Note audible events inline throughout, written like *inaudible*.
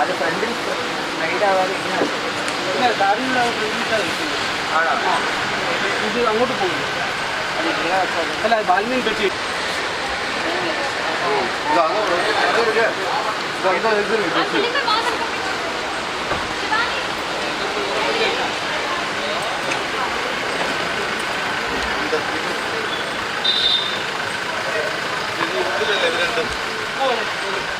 അത് ഫ്രണ്ടിൽ സൈഡ് ആവാതെ ഇങ്ങനെ ഫ്രണ്ടിലിട്ടാണ് ആണോ ഇത് അങ്ങോട്ട് പോകും. അത് ഇങ്ങനെ വെച്ചാൽ അല്ല ബാലിനെ പറ്റി ഓ ഇത്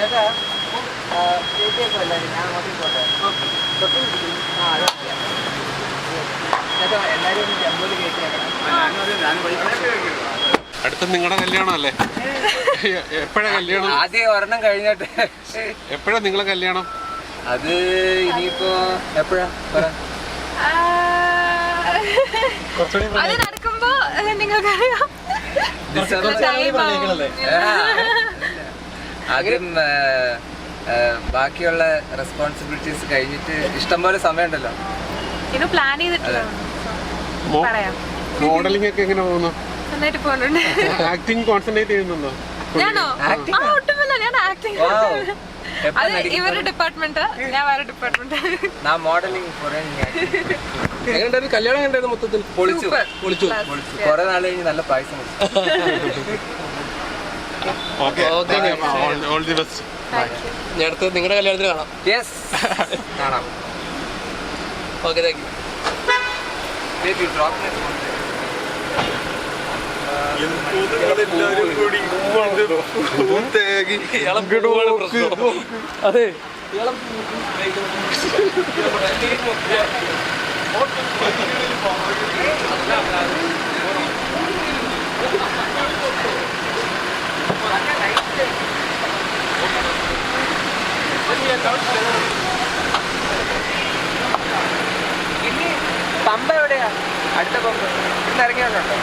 ചേട്ടാ ചേച്ചിയൊക്കെ ഞാൻ പോട്ടെ. തൊട്ട് പിടിക്കും. ആ അതെ. ചേട്ടാ എല്ലാവരും ഒന്ന് ജമ്മുവിൽ കയറ്റിയേക്കണം അടുത്ത നിങ്ങളുടെ കല്യാണം അല്ലേ? എപ്പോഴാ കല്യാണം? ആദ്യം ഒരെണ്ണം കഴിഞ്ഞിട്ട്. എപ്പോഴാ നിങ്ങളെ കല്യാണം? അത് ഇനിയിപ്പോ എപ്പോഴാ? അത് നടക്കുമ്പോ ആവും. ആദ്യം ബാക്കിയുള്ള റെസ്പോൺസിബിലിറ്റീസ് കഴിഞ്ഞിട്ട് ഇഷ്ടംപോലെ സമയമുണ്ടല്ലോ. ഇത് പ്ലാൻ ചെയ്തിട്ടില്ല. മോ- പറയാം. മോഡലിംഗ് ഒക്കെ എങ്ങനെ പോകുന്നു? നന്നായിട്ട് പോകുന്നുണ്ട് ആക്ടിങ് കോൺസെൻട്രേറ്റ് ചെയ്യുന്നുണ്ടോ? ഞാനോ? ആ ഒട്ടുമില്ല. ഞാൻ അത് ഇവരുടെ ഡിപ്പാർട്ട്മെന്റ് ഞാൻ വേറെ ഡിപ്പാർട്ട്മെന്റ് ഞാൻ മോഡലിംഗ് എങ്ങനെയുണ്ടായിരുന്നു? കല്യാണം മൊത്തത്തിൽ? പൊളിച്ചു. പൊളിച്ചു. പൊളിച്ചു കുറെ നാൾ കഴിഞ്ഞ് നല്ല പായസം. *laughs* All the best. ഞാൻ അടുത്ത് നിങ്ങളുടെ കല്യാണത്തിന് കാണാം. യെസ് *laughs* കാണാം. ഓക്കെ താങ്ക് യു അതെ. drop *laughs* me. അതെ ഇനി പമ്പ എവിടെയാ? അടുത്ത പമ്പ്. ഇന്ന് ഇറങ്ങിയിട്ടുണ്ടോ